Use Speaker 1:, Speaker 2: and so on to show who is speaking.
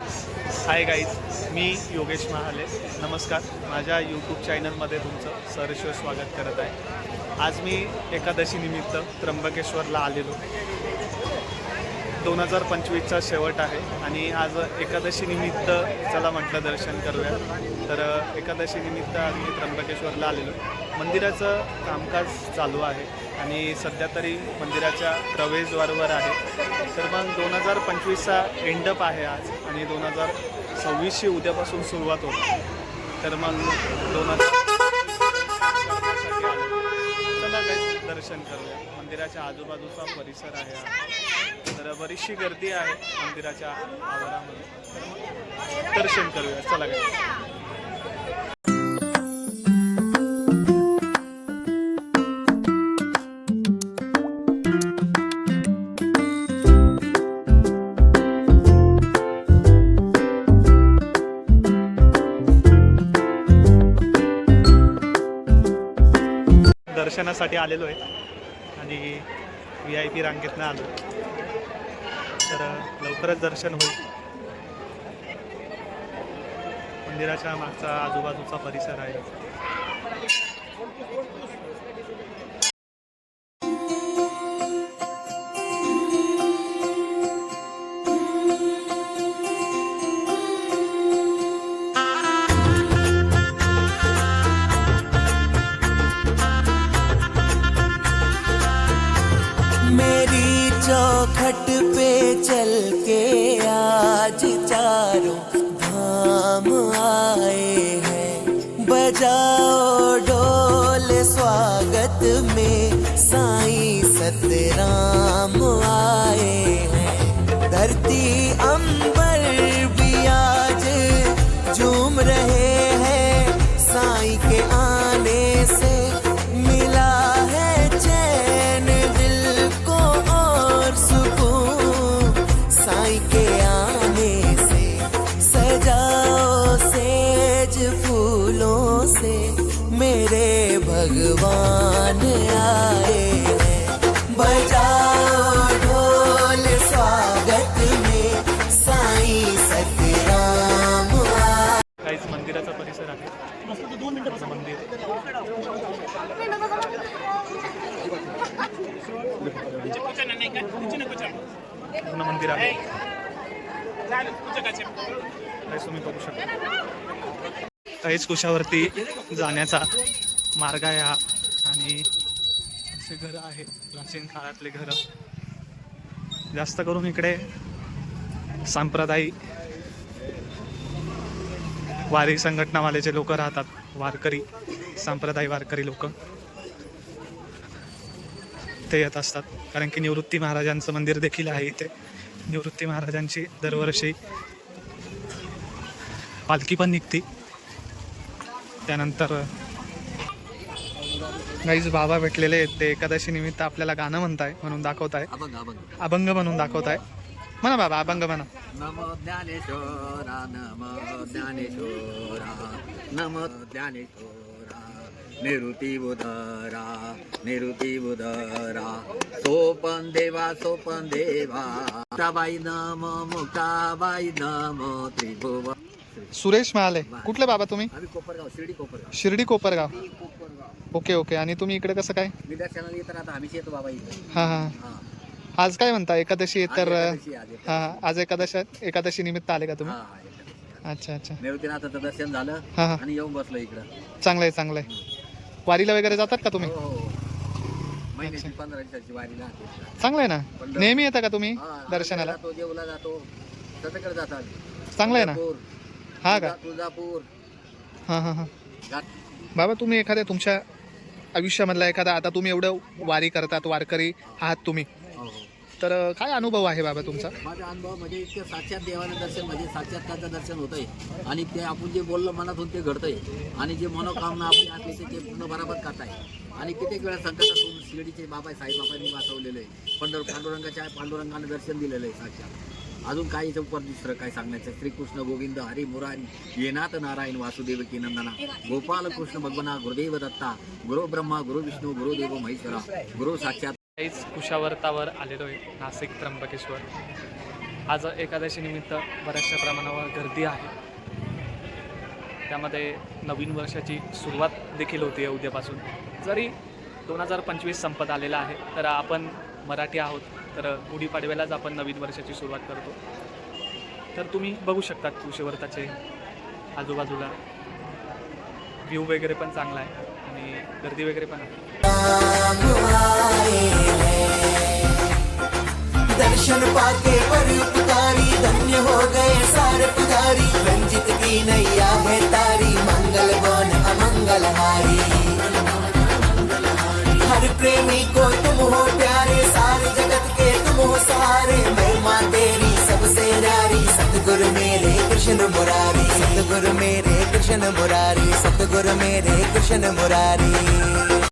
Speaker 1: हाय guys मी योगेश महाले. नमस्कार. माझ्या यूट्यूब चॅनलमध्ये तुमचं सरश्वर स्वागत करत आहे. आज मी एकादशीनिमित्त त्र्यंबकेश्वरला आलेलो. दोन हजार पंचवीसचा शेवट आहे आणि आज एकादशीनिमित्त चला म्हटलं दर्शन करूया. तर एकादशीनिमित्त आज मी त्र्यंबकेश्वरला आलेलो. मंदिराचं कामकाज चालू आहे आणि सध्या तरी मंदिराच्या प्रवेशद्वारवर आहे. तर मग दोन हजार पंचवीसचा एंडअप आहे आज आणि दोन हजार सव्वीसची उद्यापासून सुरुवात होते तर मग दोन हजार चला काही दर्शन करूया. मंदिराच्या आजूबाजूचा परिसर आहे तर बरीचशी गर्दी आहे मंदिराच्या आवारामध्ये. दर्शन करूया. चला काय दर्शनासाठी आलेलो आहे. आणि व्ही आय पी रांगेतनं आलो. तर लवकरच दर्शन होईल. मंदिराच्या मागचा आजूबाजूचा परिसर आहे.
Speaker 2: चौखट पे चल के आज चारों धाम आए हैं। बजाओ ढोल स्वागत में साईं सतराम आए हैं। धरती अंबर
Speaker 1: असं मंदिर पूर्ण मंदिर आहे. काहीच तुम्ही बघू शकता. काहीच कुशावरती जाण्याचा मार्ग आहे हा. आणि असे घरं आहे. प्राचीन काळातले घरं. जास्त करून इकडे सांप्रदायिक वारी संघटनावाले जे लोक राहतात वारकरी संप्रदाय वारकरी लोक ते येत असतात. कारण की निवृत्ती महाराजांचं मंदिर देखील आहे इथे. निवृत्ती महाराजांची दरवर्षी पालखी पण निघते. त्यानंतर काहीच बाबा भेटलेले आहेत. ते एकादशी निमित्त आपल्याला गाणं म्हणताय म्हणून दाखवताय.
Speaker 3: अभंग
Speaker 1: म्हणून दाखवताय. म्हणा बाबा अभंग म्हणा.
Speaker 3: नम ज्ञानेश्वरा नम ज्ञानेश्वरा नम ज्ञानेश्वरा निरुती बुधरा निरुती बुधरा सोपन देवा सोपन देवा मुक्ताबाई नम मुक्ताबाई नम त्रिभुवन.
Speaker 1: सुरेश महाले कुठले बाबा तुम्ही?
Speaker 3: आम्ही कोपरगाव शिर्डी कोपरगाव.
Speaker 1: शिर्डी कोपरगाव.
Speaker 3: कोपरगाव.
Speaker 1: Okay okay. आणि तुम्ही इकडे कसं काय?
Speaker 3: मी दर्शनाला येत राहता आम्हीच येतो बाबा इथे
Speaker 1: हां हां.
Speaker 3: हा.
Speaker 1: आज काय म्हणता? एकादशी आहे तर
Speaker 3: आज एकादशी, आज एकादशी.
Speaker 1: हां आज एकादशी एकादशी निमित्त आले का तुम्ही?
Speaker 3: हा, हा.
Speaker 1: अच्छा अच्छा.
Speaker 3: निवृत्तीनाथाचं दर्शन झालं
Speaker 1: हां हां.
Speaker 3: आणि येऊन बसलो इकडं.
Speaker 1: चांगलं आहे चांगलं आहे वारीला वगैरे जातात का तुम्ही?
Speaker 3: हो, हो. महिन्याची पंधरा दिवसाची वारी राहते.
Speaker 1: चांगलं आहे ना. नेहमी येता का तुम्ही
Speaker 3: हा,
Speaker 1: दर्शनाला?
Speaker 3: जातो देवला जातो. सगळीकडे जातात
Speaker 1: चांगलं आहे ना? हा का?
Speaker 3: तुळजा- तुळजापूर.
Speaker 1: हां हां हां. बाबा तुम्ही एखाद्या तुमच्या आयुष्यामधला एखादा आता तुम्ही एवढं वारी करतात वारकरी आहात तुम्ही.
Speaker 3: हो, हो.
Speaker 1: तर काय अनुभव आहे बाबा तुमचा?
Speaker 3: माझा अनुभव म्हणजे इतकं साक्षात देवानं दर्शन म्हणजे साक्षात्कारचं दर्शन होतंय. आणि ते आपण जे बोललं मनातून ते घडतंय. आणि जे मनोकामना आपली असली ते ते पूर्ण बराबर करताय. आणि कित्येक वेळा संकटातून शिर्डीचे बाबा साईबाबांनी वाचवलेलं आहे. पंढर पांडुरंगाच्या पांडुरंगाने दर्शन दिलेलं आहे साक्षात. अजून काही याच्या दुसरं काय सांगण्याचं श्रीकृष्ण गोविंद हरी मुरारी येनाथ नारायण वासुदेव की नंदना. गोपाल कृष्ण भगवना गुरुदेव दत्ता गुरु ब्रह्मा गुरु विष्णू गुरुदेव महेश्वरा. गुरु साक्षात
Speaker 1: काहीच कुशावर्तावर आलेलो आहे नाशिक त्र्यंबकेश्वर. आज एकादशीनिमित्त बऱ्याचशा प्रमाणावर गर्दी आहे. त्यामध्ये नवीन वर्षाची सुरुवात देखील होती आहे उद्यापासून. जरी दोन हजार पंचवीस संपत आलेला आहे तर आपण मराठी आहोत तर गुढीपाडव्यालाच आपण नवीन वर्षाची सुरुवात करतो. तर तुम्ही बघू शकतात कुशेवर्ताचे आजूबाजूला व्ह्यू वगैरे पण चांगला आहे आणि गर्दी वगैरे पण आहे.
Speaker 2: दर्शन पाके बड़ी उपकारी धन्य हो गए सार पुजारी। रंजित की नैया है तारी मंगल गौन अमंगल हारी। हर प्रेमी को तुम हो प्यारे सारे जगत के तुम हो सहारे। महिमा तेरी सबसे नारी सतगुरु मेरे कृष्ण मुरारी। सतगुरु मेरे कृष्ण मुरारी सतगुरु मेरे कृष्ण मुरारी।